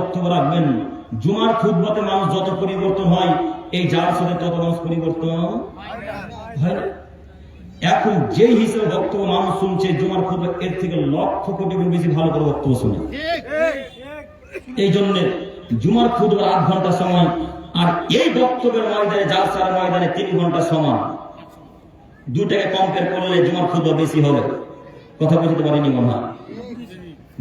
বক্তব্য রাখবেন জুমার খুদ্বাতে মানুষ যত পরিবর্তন হয়, এই যার সাথে তত মানুষ পরিবর্তন এখন যেই হিসেবে বক্তব্য মানুষ শুনছে, জুমার খুদ্া এর থেকে লক্ষ কোটি গুণ বেশি ভালো করে বক্তব্য শুনে। এই জন্য জুমার খুদবার আট ঘণ্টা সময়, আর এই বক্তব্যের ময়দানে, জালসার ময়দানে তিন ঘণ্টা সময়। দুটাকে কম্পেয়ার করলে জুমার খুদবা বেশি হবে। কথা বুঝতে পারিনি মনে হয়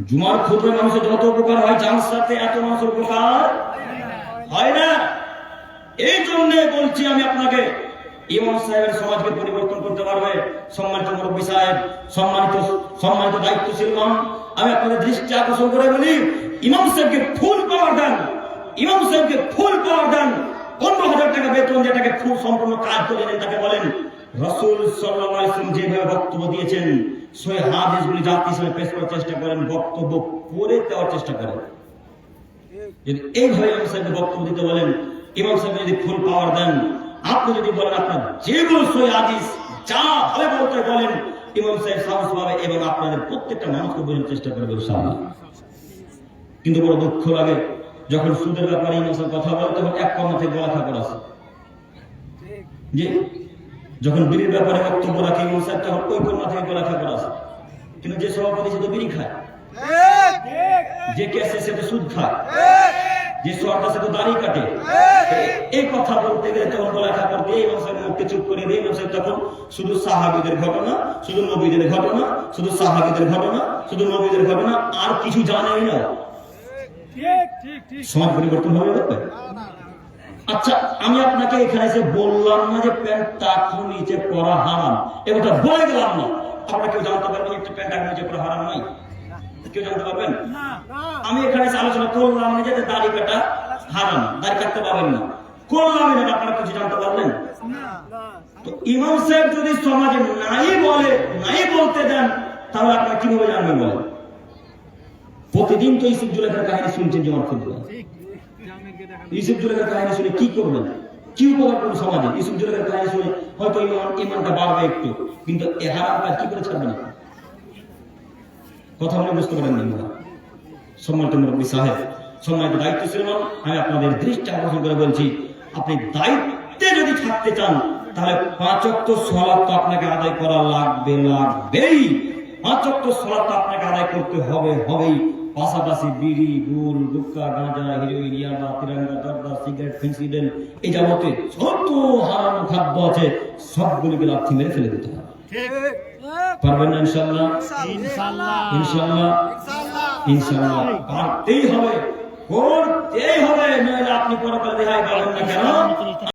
জুমার খুদবে মানুষের যত উপকার হয় জালসাতে এত মানুষের উপকার হয় না। এই জন্য বলছি আমি আপনাকে, ইমাম সাহেবের সমাজকে পরিবর্তন করতে পারবে। সম্মানিত মুরব্বী সাহেব, সম্মানিত সম্মানিত দায়িত্বশীলগণ আমি আপনাদের দৃষ্টি আকর্ষণ করে বলি, ইমাম সাহেবকে ফুল পাওয়ার দেন, ইমাম সাহেবকে ফুল পাওয়ার দেন, পনেরো হাজার টাকা বেতন যেটাকে ফুল সম্পূর্ণ কাজ করে তাকে বলেন, রসুল সাল্লাম যেভাবে বক্তব্য দিয়েছেন সই হাদিসগুলি জাতি হিসেবে পেশ করার চেষ্টা করেন, বক্তব্য করে দেওয়ার চেষ্টা করেন। যদি এইভাবে ইমাম সাহেবকে বক্তব্য দিতে বলেন, ইমাম সাহেব যদি ফুল পাওয়ার দেন, আপনি যদি বলেন আপনার যেগুলো সই আদিস যা ভাবে বলতে বলেন, ইমাম সাহেব সাহস পাবে এবং আপনাদের প্রত্যেকটা মানুষকে বোঝার চেষ্টা করবে সামনে কিন্তু বড় দুঃখ লাগে, যখন সুদের ব্যাপারে ইমাম সাহেব কথা বলে, তখন এক কর্ম থেকে গলা খাবার আছে। যে যখন বিড়ির ব্যাপারে বক্তব্য রাখে, ইমাম সাহেব তখন ওই কর্মা থেকে গলা খাবার আছে? কিন্তু যে সভাপতি সে তো বিড়ি খায়। যে কেসে সে তো সুদ খায়। যে সরকার সে তো দাড়ি কাটে। এই কথা বলতে গেলে তখন কথা করতে এই মানুষের মুখকে চুপ করে দিয়ে মানুষের তখন শুধু সাহাবিদের ঘটনা, শুধু নবীদের ঘটনা, শুধু সাহাবিদের ঘটনা, শুধু নবীদের ঘটনা, আর কিছু জানেই না। সমাজ পরিবর্তন হবে? আচ্ছা আমি আপনাকে এখানে এসে বললাম না যে প্যান্ট টাকুর নিচে পরা হারাম। এ কথা বলে গেলাম না। আপনারা কেউ জানতে পারবেন একটা প্যান্ট টাকুর নিচে পরা হারাম নাই? কেউ জানতে পারবেন? আমি এখানে আলোচনা করলাম না যে দাড়ি কাটা হারাম, দাড়ি কাটতে পারবেন না। করলাম না আপনারা কিছু জানতে পারলেন? তো ইমাম সাহেব যদি সমাজে নাই বলে, নাই বলতে দেন, তাহলে আপনারা কীভাবে জানবেন বলেন? প্রতিদিন তো ইসুফ জুলেখার কাহিনী শুনছেন যেমন খুঁজবে ইসুফ জুলেখার কাহিনী শুনে কি করবেন? কি উপকার করবে সমাজে? ইসুফ জুলেখার কাহিনী শুনে হয়তো ইমানটা বাড়বে একটু। কিন্তু এ হারাম কি করে ছাড়বে না কথা বলে বুঝতে পারেন না সম্মানিত মুরব্বী সাহেব সম্মানিত দায়িত্বশীল মান, আমি আপনাদের দৃষ্টি আকর্ষণ করে বলছি আপনি দায়িত্বে যদি থাকতে চান তাহলে পাঁচ অক্ট সলাপ তো আপনাকে আদায় করা লাগবে লাগবেই। পাঁচ অক্ট সলাপ তো আপনাকে আদায় করতে হবে হবেই। পাশাপাশি বিড়ি গুল গুটকা গাঁজা হিরোইন ইয়াবা তিরঙ্গা জর্দা সিগারেট ফেন্সিডেল এই যাবতীয় যত হারানো খাদ্য আছে সবগুলিকে লাথি মেরে ফেলে দিতে হবে। পারবেন না ইনশাল্লাহ ইনশাল্লাহ ইনশাল্লাহ পারতেই হবে করতেই হবে নইলে আপনি পরকালে পাবেন না কেন?